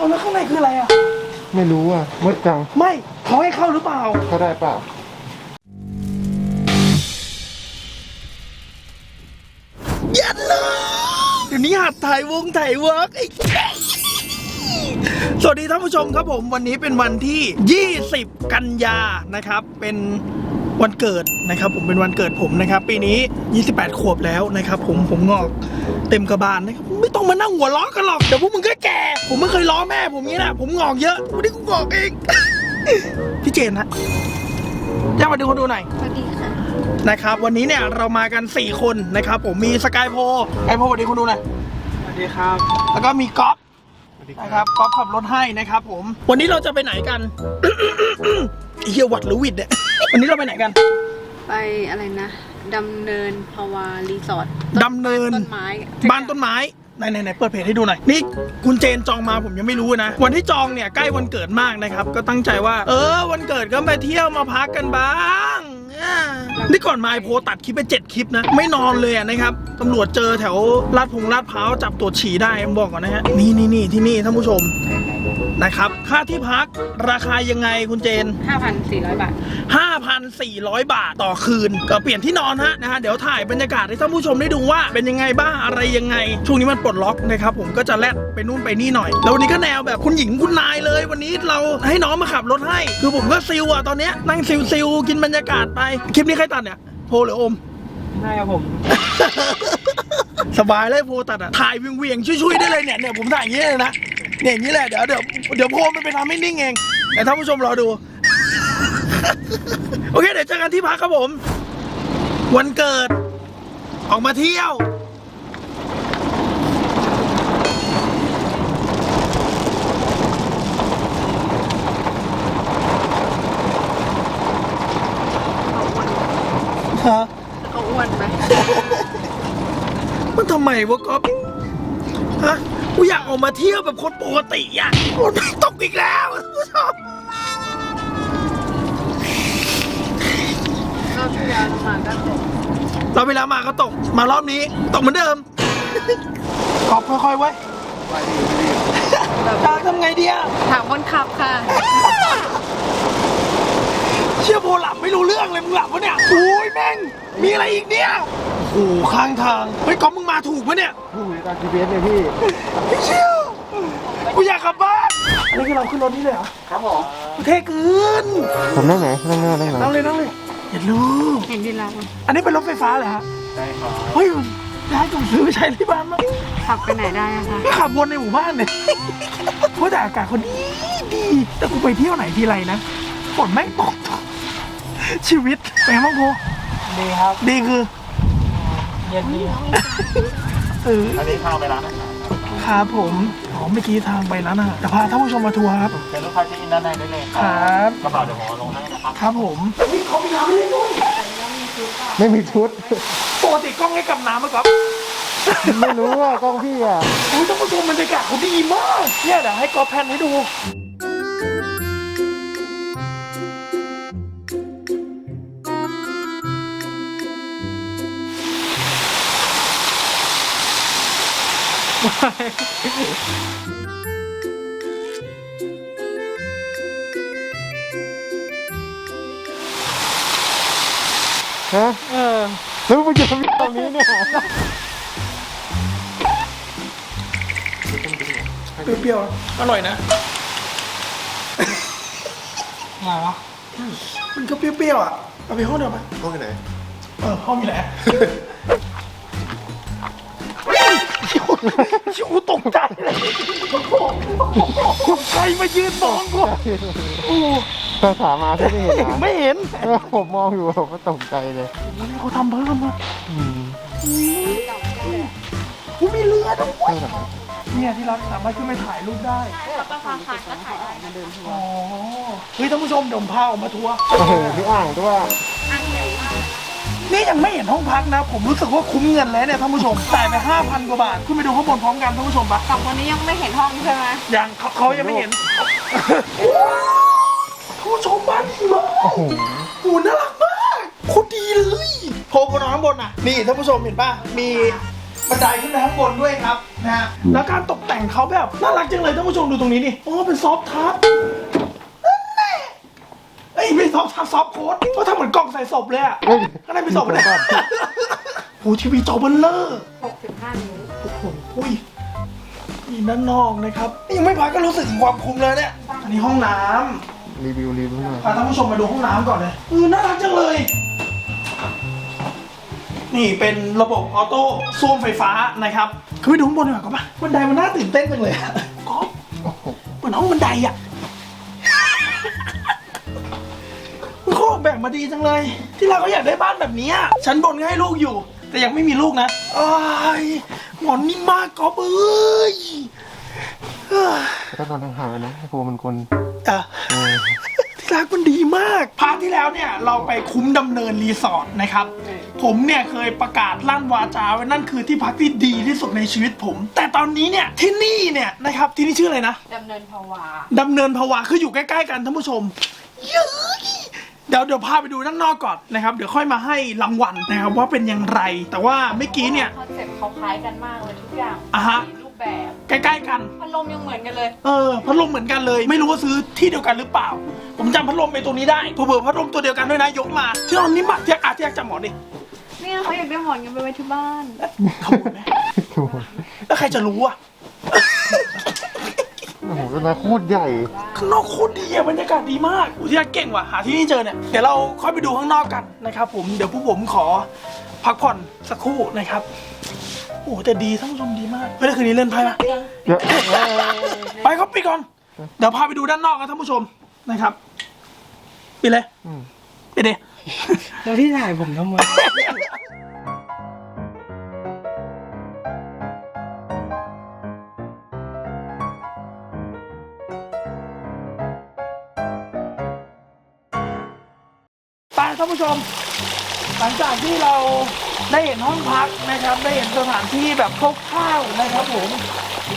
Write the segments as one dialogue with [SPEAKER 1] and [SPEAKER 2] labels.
[SPEAKER 1] เอาแล้วข้างในคืออะไรอะ
[SPEAKER 2] ไม่รู้อะมืดจัง
[SPEAKER 1] ไม่เขาให้เข้าหรือเปล่า
[SPEAKER 2] เขาได้เปล่า
[SPEAKER 1] ยันเลยเดี๋ยวนี้หัดถ่ายวงถ่ายเวิร์กไอ้สวัสดีท่านผู้ชมครับผมวันนี้เป็นวันที่ 20 กันยานะครับ เป็น วันเกิดนะครับ ผมเป็นวันเกิดผมนะครับ ปีนี้ 28 ขวบแล้วนะครับ ผมผมงอกเต็มกระบาลนะครับไม่ต้องมานั่งหัวล้อกันหรอกเดี๋ยวพวกมึงก็แก่ผมไม่เคยล้อแม่ผมงี้นะผมงอกเยอะวันนี้กูงอกเองพี่เจนฮะย่ามาดูคนดูหน่อย
[SPEAKER 3] สวัสดีค่ะ
[SPEAKER 1] นะครับ วันนี้เนี่ยเรามากัน 4 คนนะครับ ผมมีสกายโพสกายโพสวัสดีคุณดูหน่อย
[SPEAKER 2] สวัสดีครับ
[SPEAKER 1] แล้วก็มีก๊อฟ
[SPEAKER 2] สวัสดี
[SPEAKER 1] นะครับก๊อฟขับรถให้นะครับ ผม วันนี้เราจะไปไหนกัน ไอ้เฮียหวัดหรือหวิดเนี่ย วันนี้เราไปไหนกัน
[SPEAKER 3] ไปอะไรนะดำเนินภาวารีสอร์ท
[SPEAKER 1] ดำเนิน
[SPEAKER 3] ต้นไม้
[SPEAKER 1] บ้านต้นไม้ไหนไหนไหนเปิดเพจให้ดูหน่อย นี่คุณเจนจองมาผมยังไม่รู้นะ วันที่จองเนี่ยใกล้วันเกิดมากนะครับ ก็ตั้งใจว่า เออ วันเกิดก็ไปเที่ยวมาพักกันบ้างอ่านี่ก่อนมาไอโพสต์ตัดคลิปไปเจ็ดคลิปนะ ไม่นอนเลยอะนะครับตำรวจเจอแถวลาดพงลาดพร้าวจับตรวจฉี่ได้ผมบอกก่อนนะฮะนี่นี่นี่ที่นี่ท่านผู้ชม นะครับ ค่าที่พักราคายังไงคุณเจน
[SPEAKER 3] ห้าพันสี่ร้อยบาท
[SPEAKER 1] 5,400 บาทต่อคืน ก็เปลี่ยนที่นอนฮะนะฮะเดี๋ยวถ่ายบรรยากาศให้ท่านผู้ชมได้ดูว่าเป็นยังไงบ้างอะไรยังไง ช่วงนี้มันปลดล็อกนะครับผมก็จะแลดไปนู่นไปนี่หน่อย แล้ววันนี้ก็แนวแบบคุณหญิงคุณนายเลย วันนี้เราให้น้องมาขับรถให้ คือผมก็ซิลอะตอนเนี้ยนั่งซิลซิลกินบรรยากาศไปคลิปนี้ใครตัดเนี่ยโพหรือโอม
[SPEAKER 2] ใช่ครับผม
[SPEAKER 1] สบายเลยโพตัดอะถ่ายเวียงเวียงๆช่วยๆได้เลยเนี่ยเนี่ยผมถ่ายอย่างนี้เลยนะ เนี่ยอย่างนี้แหละเดี๋ยวเดี๋ยวเดี๋ยวโพมันไปทำให้นิ่งเองแต่ท่านผู้ชมรอดู โอเค เดี๋ยวเจอกันที่พักครับผม วันเกิด ออกมาเที่ยว ฮะ
[SPEAKER 3] เขาอ้วนไหม
[SPEAKER 1] มันทำไมวะก๊อฟฮะ กูอยากออกมาเที่ยวแบบคนปกติอะฝนตกอีกแล้วคุณผู้ชม
[SPEAKER 3] รอบที่แล้วเรามาก็ตก
[SPEAKER 1] เราเวลามาก็ตก มารอบนี้ ตกเหมือนเดิมก๊อฟค่อยๆไว้
[SPEAKER 2] ไปดีไม่รีบ
[SPEAKER 1] ตาทำไงดีอะ
[SPEAKER 3] ถามคนขับค่ะ
[SPEAKER 1] เชื่อโพหลับไม่รู้เรื่องเลยมึงหลับวะเนี่ยโอ้ยแม่งมีอะไรอีกเนี่ย โอ้โหข้างทางเฮ้ยก๊อฟมึงมาถูกปะเนี่ย
[SPEAKER 2] ผู้ในการ GPS เนี่ยพี่
[SPEAKER 1] ไม่เชื่อกูอยากกลับบ้านอันนี้คือเราขึ้นรถนี่เลยเหรอ
[SPEAKER 2] ครับผม
[SPEAKER 1] เท่เกิน
[SPEAKER 2] ผมนั่งไหนนั่งหน้านั่งหลัง
[SPEAKER 1] นั่งเลยนั่งเลยอย่าลูก
[SPEAKER 3] เห็นดีแล้ว
[SPEAKER 1] อันนี้เป็นรถไฟฟ้าเหรอฮะ
[SPEAKER 2] ใช่ครับ
[SPEAKER 1] เฮ้ยได้ต้องซื้อไปใช้ที่บ้านมั้ง
[SPEAKER 3] ขับไปไหนได้อะคะ
[SPEAKER 1] ก็ขับวนในหมู่บ้านเนี่ยเพราะแต่อากาศเขาดีดีแต่กูไปเที่ยวไหนทีไรนะฝนไม่งตกชีวิตเป็นไงบ้างโพ
[SPEAKER 2] ดีครับ
[SPEAKER 1] ดีคือ
[SPEAKER 2] เย็นดี
[SPEAKER 1] เออ
[SPEAKER 2] อันนี้ข้าวไปร้านอาหาร
[SPEAKER 1] ครับผมอ๋อเมื่อกี้ทางไปร้านอาหารแต่พาท่านผู้ชมมาทัวร์ครับ
[SPEAKER 2] เป็นลูกค้าที่อินด้านในได้เลย
[SPEAKER 1] ครับ
[SPEAKER 2] กระเป๋าเดี๋ยวผมเอาลงให้นะครับ
[SPEAKER 1] ครับผมเขามีน้ำให้เล่นด้วย
[SPEAKER 2] ไม่มีชุด
[SPEAKER 1] ปกติกล้องให้กับน้ำไหมครับ
[SPEAKER 2] ไม่รู้อะกล้องพี่อะ
[SPEAKER 1] โอ้ยท่านผู้ชมบรรยากาศเขาดีมาก เนี่ยเดี๋ยวให้กอล์ฟแพนให้ดู
[SPEAKER 2] ฮะเออแล้วมึงจะทำตรงนี้เนี่ย
[SPEAKER 1] เปรี้ยวๆอร่อยนะอะไรวะมันก็เปรี้ยวๆอะ เอาไปห้องเดียวไหม
[SPEAKER 2] ห้องไหน
[SPEAKER 1] เออ ห้องมีไหน ชิวตกใจเลยใครมายืนมองกูโอ้
[SPEAKER 2] ภาษามาที่ไม่เห็นนะ
[SPEAKER 1] ไม่เห็น
[SPEAKER 2] เออผมมองอยู่ผมก็ตกใจเลย
[SPEAKER 1] เขาทำเพิ่มนะ
[SPEAKER 2] อืม
[SPEAKER 1] กูมีเรือด้วย
[SPEAKER 2] ใช่เหรอ
[SPEAKER 1] เนี่ยที่เราสามารถขึ้นไปถ่ายรูปได้
[SPEAKER 3] ก็พาขาดก็ถ่ายได้มาเดินทัว
[SPEAKER 1] อ๋
[SPEAKER 3] ร์
[SPEAKER 1] อเฮ้ยท่านผู้ชมเดี๋ยวผมพาออกมาทัวร์
[SPEAKER 2] โอ้โหพี่อ่างด้วย
[SPEAKER 1] นี่ ยังไม่เห็นห้องพักนะ ผมรู้สึกว่าคุ้มเงินแล้วเนี่ยท่านผู้ชมจ่ายไป5,000กว่าบาทขึ้นไปดูข้างบนพร้อมกันท่านผู้ชมปะ
[SPEAKER 3] สองคนนี้ยังไม่เห็นห้องใช่ไหม
[SPEAKER 1] ยังเขาเขายังไม่เห็นท่านผู้ชมบ้านดีมาก
[SPEAKER 2] โอ้โห
[SPEAKER 1] โอ้น่ารักมากโคตรดีเลยโพลบนนอนข้างบนอะนี่ท่านผู้ชมเห็นป่ะมีบันไดขึ้นไปข้างบนด้วยครับนะฮะแล้วการตกแต่งเขาแบบน่ารักจังเลยท่านผู้ชมดูตรงนี้นี่โอ้เป็นซอฟต์ทัชเอ้ยไม่ ซอฟต์ทัชซอฟต์โค้ดเขาทำเหมือนกล่องใส่ศพเลยอะ
[SPEAKER 2] เอ้ย
[SPEAKER 1] ข้างในเป็นศพเลยโอ้ทีวีจอเบลเลอร์
[SPEAKER 3] 65นิ้ว
[SPEAKER 1] โอ้โหอุ้ยนี่ด้านนอกนะครับนี่ยังไม่พักก็รู้สึกถึงความคุ้มเลยเนี่ย อันนี้ห้องน้ำ
[SPEAKER 2] รีวิวรีวิวหน่อย
[SPEAKER 1] พาท่านผู้ชมมาดูห้องน้ำก่อนเลยเออน่ารักจังเลย นี่เป็นระบบออโต้ซ่วมไฟฟ้านะครับคือไปดูข้างบนดีกว่าก็ปะบันไดมันน่าตื่นเต้นจังเลยอะก๊อฟ
[SPEAKER 2] โอ้โห
[SPEAKER 1] เหมือนห้องบันไดอะ มันเขาออกแบบมาดีจังเลย ที่เราก็อยากได้บ้านแบบเนี้ยชั้นบนก็ให้ลูกอยู่ แต่ยังไม่มีลูกนะอ้ายหมอนนิ่มมากก๊อฟเอ้ยเอ้ย
[SPEAKER 2] ก็นอนห่างๆกันนะให้กลัวมันกลน
[SPEAKER 1] อะ
[SPEAKER 2] เออ
[SPEAKER 1] ที่รักมันดีมาก พาร์ทที่แล้วเนี่ยเราไปคุ้มดำเนินรีสอร์ทนะครับ ผมเนี่ยเคยประกาศลั่นวาจาไว้นั่นคือที่พักที่ดีที่สุดในชีวิตผม แต่ตอนนี้เนี่ยที่นี่เนี่ยนะครับที่นี่ชื่ออะไรนะ
[SPEAKER 3] ดำเนินภาวะ
[SPEAKER 1] ดำเนินภาวะคืออยู่ใกล้ ๆ กันท่านผู้ชมเย้ย เดี๋ยวเดี๋ยวพาไปดูด้านนอกก่อนนะครับ เดี๋ยวค่อยมาให้รางวัลนะครับว่าเป็นอย่างไร แต่ว่าเมื่อกี้เนี่ย
[SPEAKER 3] คอนเซ็ปต์เขาคล้ายกันมากเลยทุกอย่าง
[SPEAKER 1] อะฮะ
[SPEAKER 3] มีรูปแบบ
[SPEAKER 1] ใกล้ๆกัน
[SPEAKER 3] พัดลมยังเหมือนกันเลย
[SPEAKER 1] เออพัดลมเหมือนกันเลย ไม่รู้ว่าซื้อที่เดียวกันหรือเปล่า ผมจำพัดลมไปตัวนี้ได้เผื่อๆพัดลมตัวเดียวกันด้วยนะยกมาที่นอนนี้มาเทียกอาเทียกจำหมอนดิ
[SPEAKER 3] เนี่ยเขาอยากได้หมอนกันไปไว้ที่บ้าน
[SPEAKER 1] ขโมยไหม
[SPEAKER 2] โอ้โห
[SPEAKER 1] แล้วใครจะรู้อะ
[SPEAKER 2] โอ้โหต้นไม้โคตรใหญ่
[SPEAKER 1] ข้างนอกโคตรดีอะบรรยากาศดีมากอุทิยาเก่งว่ะหาที่นี่เจอเนี่ยเดี๋ยวเราค่อยไปดูข้างนอกกันนะครับ ผมเดี๋ยวผู้ผมขอพักผ่อนสักครู่นะครับโอ้โหแต่ดีท่านผู้ชมดีมากเฮ้ยแล้วคืนนี้เล่นไพ่ปะ
[SPEAKER 2] เดี๋ยว
[SPEAKER 1] ไปครับปิดก่อน เดี๋ยวพาไปดูด้านนอกกันท่านผู้ชมนะครับปิดเลย
[SPEAKER 2] อืม
[SPEAKER 1] ปิดดิ
[SPEAKER 4] แล้วที่ถ่ายผมทำไม
[SPEAKER 1] ท่านผู้ชม หลังจากที่เราได้เห็นห้องพักนะครับ ได้เห็นสถานที่แบบคร่าวๆนะครับผม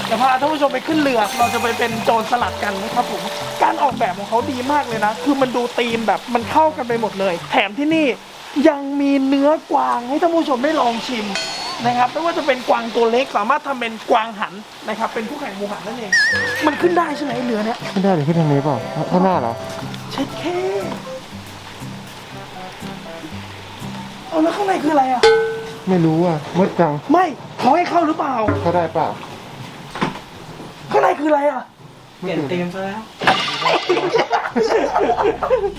[SPEAKER 1] จะพาท่านผู้ชมไปขึ้นเรือ เราจะไปเป็นโจรสลัดกันนะครับผม การออกแบบของเขาดีมากเลยนะ คือมันดูธีมแบบมันเข้ากันไปหมดเลย แถมที่นี่ยังมีเนื้อกวางให้ท่านผู้ชมได้ลองชิมนะครับไม่ว่าจะเป็นกวางตัวเล็กสามารถทำเป็นกวางหันนะครับ เป็นผู้แข่งหมูหันนั่นเอง มันขึ้นได้ใช่ไหมเรือเนี้ย
[SPEAKER 2] ไม่ได้เลยขึ้นทางนี้เปล่าข้างหน้าเหรอ
[SPEAKER 1] เช็ดแค่ เอาแล้วข้างในคืออะไรอะ
[SPEAKER 2] ไม่รู้อะมืดจัง
[SPEAKER 1] ไม่เขาให้เข้าหรือเปล่า
[SPEAKER 2] เข้าได้เปล่า
[SPEAKER 1] ข้างในคืออะไรอะ
[SPEAKER 4] เปลี่ยนเต็มซะแล้ว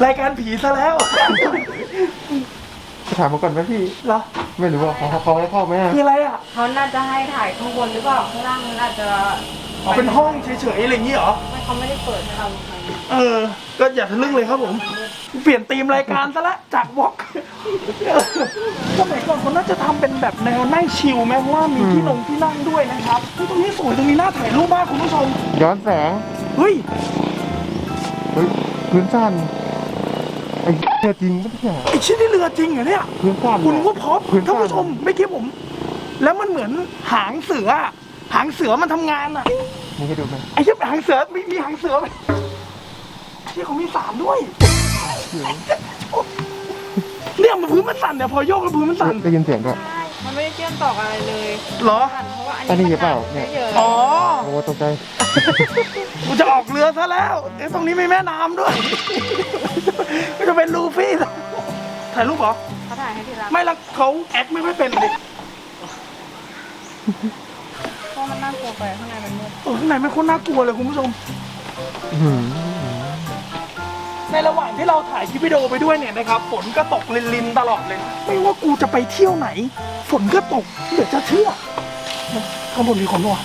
[SPEAKER 1] รายการผีซะแล้ว
[SPEAKER 2] จะถามมาก่อนไหมพี่
[SPEAKER 1] เหรอ
[SPEAKER 2] ไม่รู้ว่าเขาเขาให้เข้าไหมอะ
[SPEAKER 1] คืออะไรอะ
[SPEAKER 3] เขาน่าจะให้ถ่ายข้างบนหรือเปล่าข้างล่างมันอาจจะ
[SPEAKER 1] อ๋อเป็นห้องเฉยๆอะไรอย่างนี้เหรอ
[SPEAKER 3] ไม่เขาไม่ได้เปิดให้เราใคร
[SPEAKER 1] เออ ก็อย่าทะลึ่งเลยครับผม เปลี่ยนธีมรายการซะละจากวอล์กสมัยก่อนเขาน่าจะทำเป็นแบบแนวนั่งชิลไหมเพราะว่ามีที่นงที่นั่งด้วยนะครับเฮ้ยตรงนี้สวยตรงนี้น่าถ่ายรูปมากคุณผู้ชม
[SPEAKER 2] ย้อนแสง
[SPEAKER 1] เฮ้ย
[SPEAKER 2] เฮ้ยพื้นสั้นไอ้เหี้ยจริงปะเนี่ย
[SPEAKER 1] ไอชิ้นนี่เรือจริงเหรอเนี่ย
[SPEAKER 2] พื้นสั้น
[SPEAKER 1] คุณว่าพอ
[SPEAKER 2] พื้น
[SPEAKER 1] ท่าน
[SPEAKER 2] สั้น
[SPEAKER 1] ผู้ชมไม่คิดผม แล้วมันเหมือนหางเสืออะ หางเสือมันทำงานอะ
[SPEAKER 2] นี่ให้ดูไหม
[SPEAKER 1] ไอ้เหี้ยหางเสือมีมีหางเสือไหมที่เขามีสามด้วยเนี่ยมันพื้นมันสั่นเนี่ยพอโยกแล้วพื้นมันสั่น
[SPEAKER 2] ได้ยินเสียงด้วย
[SPEAKER 3] ใช่มันไม่ได้เชื่อมต่อกับอะไรเลย
[SPEAKER 1] เหรอ
[SPEAKER 3] สั่นเพราะว่า
[SPEAKER 2] อั
[SPEAKER 3] อั
[SPEAKER 2] น
[SPEAKER 3] น
[SPEAKER 2] นี้
[SPEAKER 3] นี้
[SPEAKER 2] เปล่าเนี่ย
[SPEAKER 3] เยอะ
[SPEAKER 1] อ๋อ
[SPEAKER 2] โอ้ตกใจ
[SPEAKER 1] กูจะออกเรือซะแล้วเอ๊ะตรงนี้มีแม่น้ำด้วย ก็จะเป็นลูฟี่ซะถ่ายรูปเหรอ
[SPEAKER 3] เขาถ่ายให้ทีละ
[SPEAKER 1] ไม่และเขาแอคไม่ค่อยเป็นเลย
[SPEAKER 3] เพราะมันน่ากลัวไปข้างในมันมืด
[SPEAKER 1] เออข้างในไม่โคตรน่ากลัวเลยคุณผู้ชม
[SPEAKER 2] อื้อหือ
[SPEAKER 1] ในระหว่างที่เราถ่ายคลิปวิดีโอไปด้วยเนี่ยนะครับฝนก็ตกลินๆตลอดเลย ไม่ว่ากูจะไปเที่ยวไหน ฝนก็ตกเหลือจะเชื่อข้างบนมีคนวะ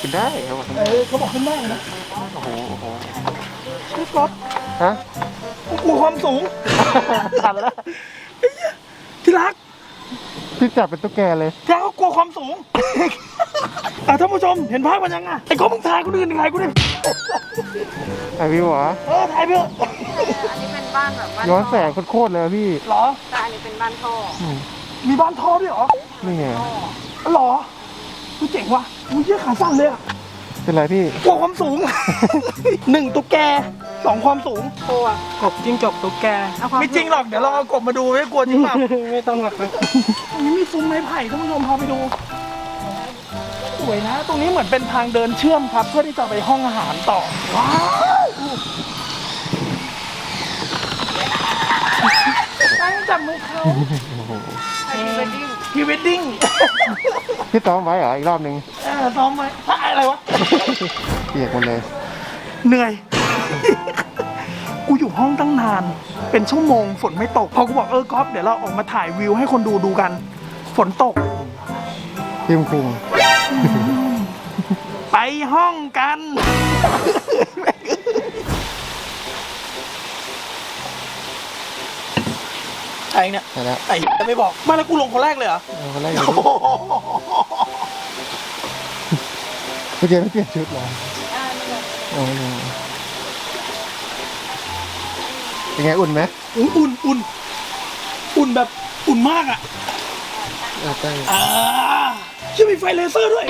[SPEAKER 2] ขึ้นได้ครับผม
[SPEAKER 1] เออเขาบอกขึ้นได้นะ
[SPEAKER 2] โอ้โหโอ้โห
[SPEAKER 1] เช็ครถ
[SPEAKER 2] ฮะ
[SPEAKER 1] กูกลัวความสูง
[SPEAKER 2] ทันแล้ว
[SPEAKER 1] ไอ้เหี้ยที่รัก
[SPEAKER 2] พี่จับเป็นตุ๊กแกเลย
[SPEAKER 1] ที่รักก็กลัวความสูง อะท่านผู้ชมเห็นภาพมันยังอะไอ้ก็มึงถ่ายกูอื่นถ่ายกูดิ
[SPEAKER 2] ไอพี่หวะ
[SPEAKER 1] เออถ่ายไปเถอะ
[SPEAKER 3] อันนี้เป็นบ้านแบบบ้าน
[SPEAKER 2] ย้อนแสงโคตรๆเลยอะพี่
[SPEAKER 1] เหรอ
[SPEAKER 3] แต่อันนี้เป็นบ้านท่อ
[SPEAKER 2] อืม
[SPEAKER 1] มีบ้านท่อด้วยเหรอ
[SPEAKER 2] นี่ไง
[SPEAKER 3] ท่อ
[SPEAKER 1] เหรอกูเจ๋งว่ะมึงเยี่ยขาสั้นเลยอะ
[SPEAKER 2] เป็นไรพี่
[SPEAKER 1] กลัวความสูง หนึ่งตุ๊กแกสองความสูง
[SPEAKER 3] โคอะ
[SPEAKER 4] กบจิ้งจกตุ๊กแก
[SPEAKER 3] เอาความ
[SPEAKER 1] ไม่จริงหรอก เดี๋ยวเราเอากบมาดูไม่กลัวจริงเปล่า
[SPEAKER 4] ไม่ต้องหรอกครับ
[SPEAKER 1] ตรงนี้มีซุ้มไม้ไผ่ท่านผู้ชมพาไปดู สวยนะ ตรงนี้เหมือนเป็นทางเดินเชื่อมครับ เพื่อที่จะไปห้องอาหารต่อ ว้าวตั้งจับมือเขา
[SPEAKER 3] ไทยเวดดิ้ง
[SPEAKER 1] พรีเวดดิ้ง
[SPEAKER 2] พี่ซ้อมไว้เหรออีกรอบนึง
[SPEAKER 1] เออซ้อมไหมอะไรวะ
[SPEAKER 2] เปียกหมดเลย
[SPEAKER 1] เหนื่อย กูอยู่ห้องตั้งนาน เป็นชั่วโมงฝนไม่ตก พอกูบอกเออก๊อฟเดี๋ยวเราออกมาถ่ายวิวให้คนดูดูกัน ฝนตก
[SPEAKER 2] พิมคุง
[SPEAKER 1] ไปห้องกันไอ้เนี่ย
[SPEAKER 2] ใช่แล้ว
[SPEAKER 1] ไอ้จะไม่บอกมาแล้วกูลงคนแรกเลยเหรอ
[SPEAKER 2] เอาคนแรกเลยพี่เจไม่เปลี่ยนชุดเหรอโอ้โหเป็นไงอุ่นไหม
[SPEAKER 1] อุ๊ยอุ่นอุ่นอุ่นแบบอุ่นมากอะ
[SPEAKER 2] เออใช่
[SPEAKER 1] อ่า จะมีไฟเลเซอร์ด้วย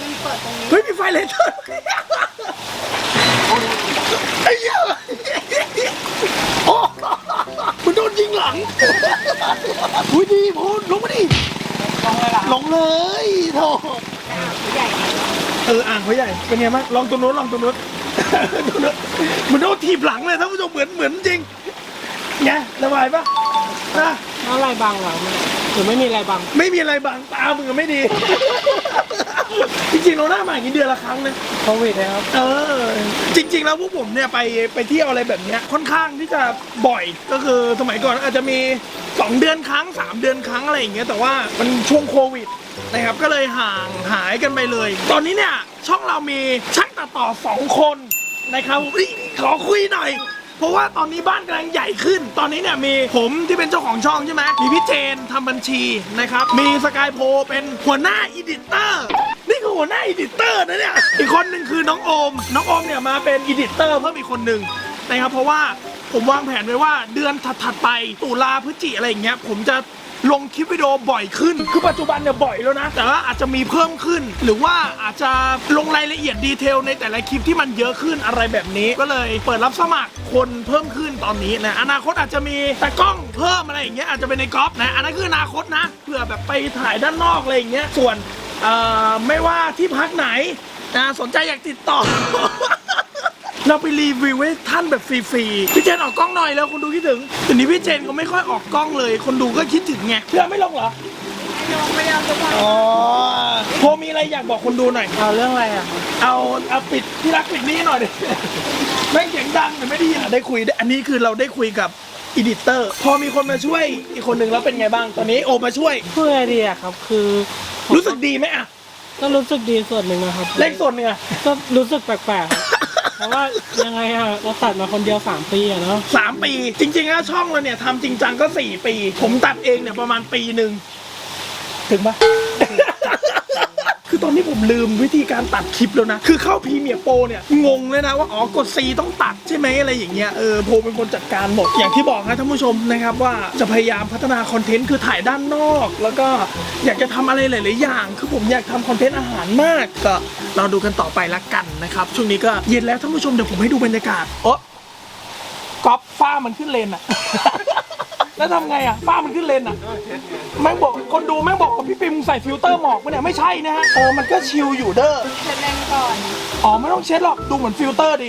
[SPEAKER 3] มันเปิดตรงนี้
[SPEAKER 1] เฮ้ยมีไฟเลเซอร์ด้วยไอ้เหี้ยโอ้มันโดนยิงหลังอุ้ยดีพลลงมาดิลงเลยโธ่เอออ่างเขาใหญ่เป็นไงบ้างลองตัวโน้นลองตัวโน้นตัวโน้นมันโดนถีบหลังเลยท่านผู้ชมเหมือนเหมือนจริง ไงระบายปะนะ
[SPEAKER 4] อะไรบังเหรอแม่หรือไม่มีอะไรบัง
[SPEAKER 1] ไม่มีอะไรบางตามึงอะไม่ดี จริงๆเราหน้ามาอย่างนี้เดือนละครั้งนะ
[SPEAKER 4] โควิดนะครับ
[SPEAKER 1] เออจริง ๆ แล้วพวกผมเนี่ยไปไปเที่ยวอะไรแบบเนี้ยค่อนข้างที่จะบ่อยก็คือสมัยก่อนอาจจะมี 2 เดือนครั้ง 3 เดือนครั้งอะไรอย่างเงี้ยแต่ว่ามันช่วงโควิดนะครับก็เลยห่างหายกันไปเลย ตอนนี้เนี่ยช่องเรามีช่างตัดต่อ 2 คนนะครับผมเอ้ยขอคุยหน่อย เพราะว่าตอนนี้บ้านกำลังใหญ่ขึ้น ตอนนี้เนี่ยมีผมที่เป็นเจ้าของช่องใช่ไหมมีพี่เจนทำบัญชีนะครับ มีสกายโพเป็นหัวหน้าอีดิเตอร์นี่คือหัวหน้าอีดิเตอร์นะเนี่ย อีกคนหนึ่งคือน้องโอม น้องโอมเนี่ยมาเป็นอีดิเตอร์เพิ่มอีกคนหนึ่งนะครับ เพราะว่าผมวางแผนไว้ว่าเดือนถัดๆไปตุลาพฤศจิอะไรอย่างเงี้ยผมจะ ลงคลิปวิดีโอบ่อยขึ้น คือปัจจุบันเนี่ยบ่อยแล้วนะ แต่ว่าอาจจะมีเพิ่มขึ้น หรือว่าอาจจะลงรายละเอียดดีเทลในแต่ละคลิปที่มันเยอะขึ้นอะไรแบบนี้ก็เลยเปิดรับสมัครคนเพิ่มขึ้นตอนนี้นะอนาคตอาจจะมีตากล้องเพิ่มอะไรอย่างเงี้ยอาจจะเป็นในกอล์ฟนะอันนั้นคืออนาคตนะเผื่อแบบไปถ่ายด้านนอกอะไรอย่างเงี้ยส่วนเอ่อไม่ว่าที่พักไหนนะสนใจอยากติดต่อ เราไปรีวิวให้ท่านแบบฟรีๆพี่เจนออกกล้องหน่อยแล้วคนดูคิดถึงเดี๋ยวนี้พี่เจนก็ไม่ค่อยออกกล้องเลย คนดูก็คิดถึงไงเพื่อไม่ลงเหรอ
[SPEAKER 3] ไม่ลงไม่เอาจะพอ
[SPEAKER 1] อ๋อพอมีอะไรอยากบอกคนดูหน่อย
[SPEAKER 4] เอาเรื่องอะไรอะ
[SPEAKER 1] เอาเอาปิดที่รักปิดนี้หน่อยดิแม่งเสียงดังแต่ไม่ได้ยินอะได้คุยได้อันนี้คือเราได้คุยกับอีดิเตอร์ พอมีคนมาช่วยอีกคนหนึ่งแล้วเป็นไงบ้างตอนนี้โอมาช่วย
[SPEAKER 4] พูดอะไรดีอะครับคือผม
[SPEAKER 1] รู้สึกดีไหมอะ
[SPEAKER 4] ก็รู้สึกดีส่วนหนึ่งนะครับ
[SPEAKER 1] เล็กส่วนหนึ่งอะ
[SPEAKER 4] ก็รู้สึกแปลกๆครับ เพราะว่ายังไงอะเราตัดมาคนเดียวสามปีอะเนาะ
[SPEAKER 1] สามปี จริงๆแล้วช่องเราเนี่ยทำจริงจังก็สี่ปี ผมตัดเองเนี่ยประมาณปีหนึ่งถึงปะ คือตอนนี้ผมลืมวิธีการตัดคลิปแล้วนะ คือเข้าพรีเมียร์โปรเนี่ย งงเลยนะว่า อ๋อกด C ต้องตัดใช่ไหมอะไรอย่างเงี้ย เออโพเป็นคนจัดการหมด อย่างที่บอกนะท่านผู้ชมนะครับว่าจะพยายามพัฒนาคอนเทนต์คือถ่ายด้านนอก แล้วก็อยากจะทำอะไรหลาย ๆ อย่าง คือผมอยากทำคอนเทนต์อาหารมากก็เราดูกันต่อไปละกันนะครับ ช่วงนี้ก็เย็นแล้วท่านผู้ชมเดี๋ยวผมให้ดูบรรยากาศโอ๊ะก๊อปฟ้ามันขึ้นเลนอะ แล้วทำไงอะฟ้ามันขึ้นเลนอะแม่งบอกคนดูแม่งบอกกับพี่ปิมใส่ฟิลเตอร์หมอกปะเนี่ยไม่ใช่นะฮะเออมันก็ชิลอยู่เด้อ
[SPEAKER 3] เช็ดแรงก่อน
[SPEAKER 1] อ๋อไม่ต้องเช็ดหรอกดูเหมือนฟิลเตอร์ดิ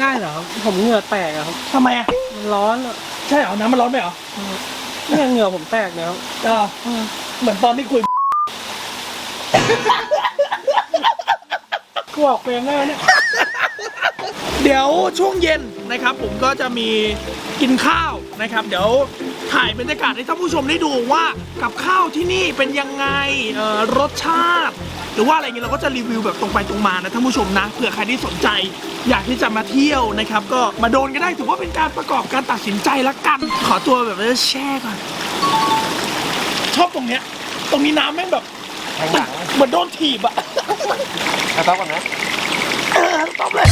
[SPEAKER 4] ได้เหรอครับผมเหงื่อแตกอะครับ
[SPEAKER 1] ทำไมอะ
[SPEAKER 4] มันร้อนอะ
[SPEAKER 1] ใช่เหรอน้ำมันร้อนไหมเหรอ
[SPEAKER 4] เนี่ยเหงื่อผมแตกแล้ว
[SPEAKER 1] เออเหมือนตอนที่คุย
[SPEAKER 4] กูออกเฟรมได้ไหมเนี่ย
[SPEAKER 1] เดี๋ยวช่วงเย็นนะครับ ผมก็จะมี กินข้าวนะครับ เดี๋ยวถ่ายบรรยากาศให้ท่านผู้ชมได้ดูว่ากับข้าวที่นี่เป็นยังไงเอ่อรสชาติ หรือว่าอะไรเงี้ยเราก็จะรีวิวแบบตรงไปตรงมานะท่านผู้ชมนะเผื่อใครที่สนใจ อยากที่จะมาเที่ยวนะครับ ก็มาโดนก็ได้ถือว่าเป็นการประกอบการตัดสินใจละกัน ขอตัวแบบว่าแช่ก่อน ชอบตรงเนี้ย ตรงนี้น้ำแม่งแบบ
[SPEAKER 2] แทงหลัง
[SPEAKER 1] เหมือนโดนถีบอะ
[SPEAKER 2] เอาต๊อกก่อนนะ
[SPEAKER 1] เออตอบเลย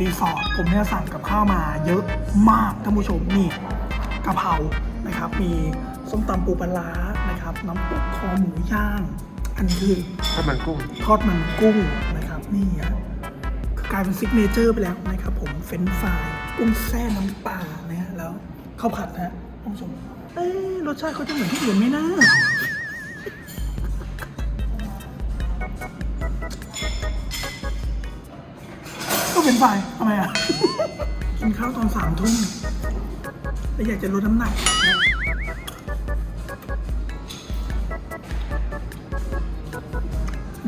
[SPEAKER 1] รีสอร์ทผมเนี่ยสั่งกับข้าวมาเยอะมากท่านผู้ชมนี่กะเพรานะครับ มีส้มตำปูปลาร้านะครับ น้ำตกคอหมูย่าง อันนี้คือ
[SPEAKER 2] ถ้ามันกุ้ง
[SPEAKER 1] ทอดมันกุ้งนะครับนี่ฮะคือกลายเป็นซิกเนเจอร์ไปแล้วนะครับ ผมเฟรนช์ฟรายกุ้งแซ่น้ำปลานะฮะแล้วข้าวผัดนะฮะท่านผู้ชมเอ๊ะรสชาติเขาจะเหมือนที่อื่นไหมนะ เป็นไฟรายทำไมอะ กินข้าวตอนสามทุ่มแล้วอยากจะลดน้ำหนัก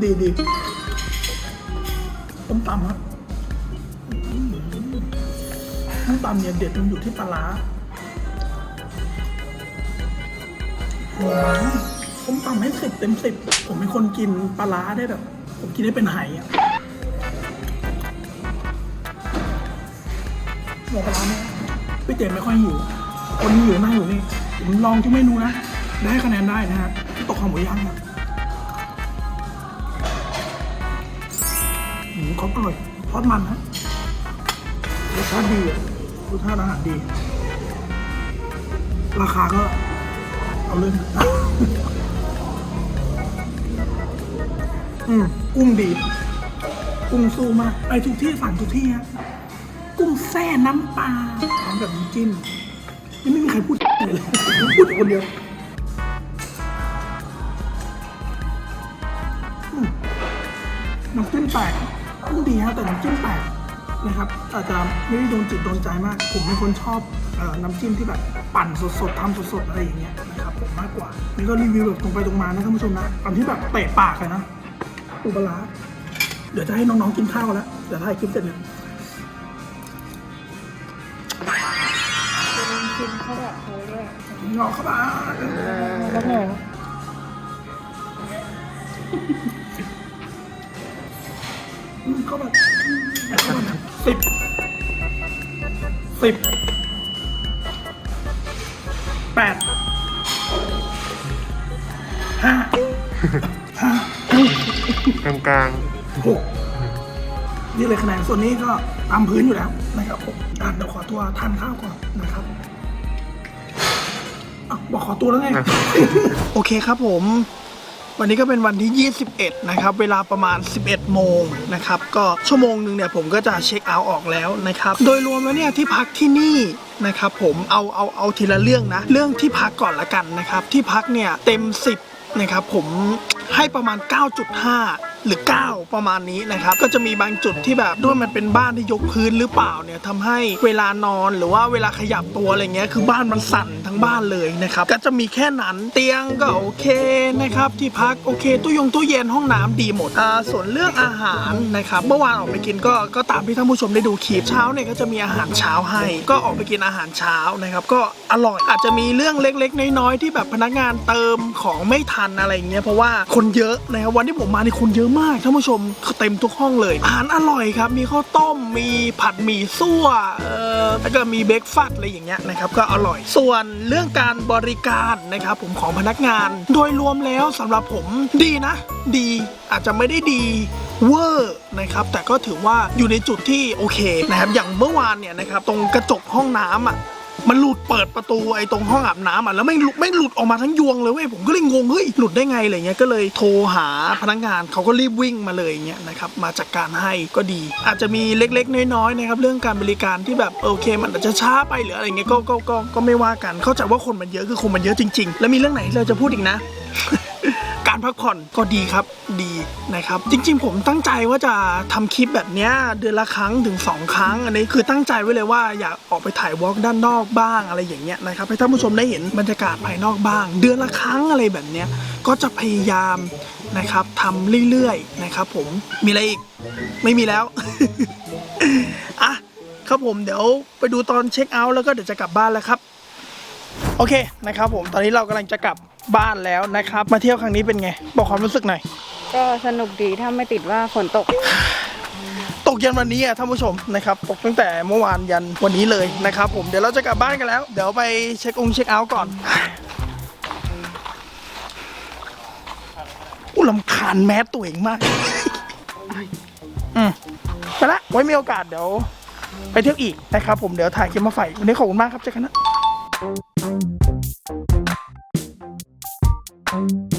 [SPEAKER 1] ดีดีต้มตำครับอืมต้มตำเนี่ยเด็ดมันอยู่ที่ปลาร้าอืมต้มตำให้สิบเต็มสิบผมเป็นคนกินปลาร้าได้แบบ ผมกินได้เป็นไหอะ หัวปลาร้าเนี่ยพี่เจมไม่ค่อยหิวคนหิวนั่งอยู่นี่ผมลองทุกเมนูนะได้คะแนนได้นะฮะตกของหมูย่างนะหืมเขาอร่อยทอดมันนะรสชาติดีอะรสชาติอาหารดี ราคาก็เอาเรื่องอืมกุ้งดีกุ้งสู้มากไปทุกที่สั่งทุกที่ฮะ กุ้งแซ่น้ำปลาพร้อมกับน้ำจิ้มนี่ไม่มีใครพูดเลยเลยพูดคนเดียวน้ำจิ้มแปลกกุ้งดีฮะแต่น้ำจิ้มแปลกนะครับอาจจะไม่ได้โดนจิตโดนใจมาก ผมเป็นคนชอบน้ำจิ้มที่แบบปั่นสดๆทำสดๆอะไรอย่างเงี้ยนะครับผมมากกว่านี่ก็รีวิวแบบตรงไปตรงมานะท่านผู้ชมนะตอนที่แบบเตะปากเลยนะปูปลาราเดี๋ยวจะให้น้องๆกินข้าวแล้วเดี๋ยวถ่ายคลิปเสร็จเนี่ย
[SPEAKER 3] กินข้าวแบบเขาด้วย
[SPEAKER 1] งอกเข้ามา
[SPEAKER 4] แล้วไง
[SPEAKER 1] อืมเข้ามาสิบสิบแปดห้าห้าก
[SPEAKER 2] ลาง
[SPEAKER 1] หกนี่เลยคะแนนส่วนนี้ก็ตามพื้นอยู่แล้วนะครับผมอะเดี๋ยวขอตัวทานข้าวก่อนนะครับอะ บอกขอตัวแล้วไง โอเคครับผม วันนี้ก็เป็นวันที่ 21 นะครับ เวลาประมาณ 11 โมงนะครับ ก็ชั่วโมงหนึ่งเนี่ยผมก็จะเช็คเอาท์ออกแล้วนะครับ โดยรวมแล้วเนี่ยที่พักที่นี่นะครับผมเอาเอาเอาทีละเรื่องนะ เรื่องที่พักก่อนละกันนะครับ ที่พักเนี่ยเต็ม 10 นะครับผมให้ประมาณ 9.5หรือ 9 ประมาณนี้นะครับ ก็จะมีบางจุดที่แบบด้วยมันเป็นบ้านที่ยกพื้นหรือเปล่าเนี่ยทำให้เวลานอนหรือว่าเวลาขยับตัวอะไรเงี้ยคือบ้านมันสั่นทั้งบ้านเลยนะครับ ก็จะมีแค่นั้นเตียงก็โอเคนะครับ ที่พักโอเคตู้ยงตู้เย็นห้องน้ำดีหมดอ่าส่วนเรื่องอาหารนะครับ เมื่อวานออกไปกินก็ก็ตามที่ท่านผู้ชมได้ดูคลิปเช้าเนี่ยก็จะมีอาหารเช้าให้ ก็ออกไปกินอาหารเช้านะครับ ก็อร่อยอาจจะมีเรื่องเล็กๆ น้อยๆที่แบบพนักงานเติมของไม่ทันอะไรเงี้ยเพราะว่าคนเยอะนะครับวันที่ผมมานี่คนเยอะมากท่านผู้ชมเต็มทุกห้องเลย อาหารอร่อยครับ มีข้าวต้มมีผัดหมี่ซั่วเออแล้วก็มีเบรกฟาสต์อะไรอย่างเงี้ยนะครับก็อร่อย ส่วนเรื่องการบริการนะครับผมของพนักงาน โดยรวมแล้วสำหรับผมดีนะ ดีอาจจะไม่ได้ดีเวอร์นะครับแต่ก็ถือว่าอยู่ในจุดที่โอเคนะครับอย่างเมื่อวานเนี่ยนะครับตรงกระจกห้องน้ำอะ มันหลุดเปิดประตูไอ้ตรงห้องอาบน้ำอะแล้วไม่หลุดไม่หลุดออกมาทั้งยวงเลยเว้ยผมก็เลยงงเฮ้ยหลุดได้ไงอะไรเงี้ยก็เลยโทรหาพนักงานเขาก็รีบวิ่งมาเลยเงี้ยนะครับมาจัดการให้ก็ดี อาจจะมีเล็กๆ น้อยๆนะครับเรื่องการบริการที่แบบโอเค มันอาจจะช้าไปหรืออะไรเงี้ยก็ก็ก็ก็ไม่ว่ากันเข้าใจว่าคนมันเยอะคือคนมันเยอะจริง ๆ แล้วมีเรื่องไหนเราจะพูดอีกนะ การพักผ่อนก็ดีครับดีนะครับ จริง ๆ ผมตั้งใจว่าจะทำคลิปแบบนี้เดือนละครั้งถึง 2 ครั้ง อันนี้คือตั้งใจไว้เลยว่าอยากออกไปถ่ายวอล์กด้านนอกบ้างอะไรอย่างเงี้ยนะครับให้ท่านผู้ชมได้เห็นบรรยากาศภายนอกบ้าง เดือนละครั้งอะไรแบบเนี้ยก็จะพยายามนะครับทำเรื่อยๆนะครับผมมีอะไรอีกไม่มีแล้วอะครับผมเดี๋ยวไปดูตอนเช็คเอาท์แล้วก็เดี๋ยวจะกลับบ้านแล้วครับ โอเคนะครับผมตอนนี้เรากำลังจะกลับ บ้านแล้วนะครับ มาเที่ยวครั้งนี้เป็นไง บอกความรู้สึกหน่อย
[SPEAKER 3] ก็สนุกดีถ้าไม่ติดว่าฝนตก
[SPEAKER 1] ตกยันวันนี้อะท่านผู้ชมนะครับตกตั้งแต่เมื่อวานยันวันนี้เลยนะครับผมเดี๋ยวเราจะกลับบ้านกันแล้ว เดี๋ยวไปเช็คองค์เช็คเอาท์ก่อนอุยลำคาญแมสตัวเองมากอืมไปละไว้มีโอกาสเดี๋ยวไปเที่ยวอีกนะครับผมเดี๋ยวถ่ายคลิปมาใส่วันนี้ขอบคุณมากครับเจอกันนะ Bye.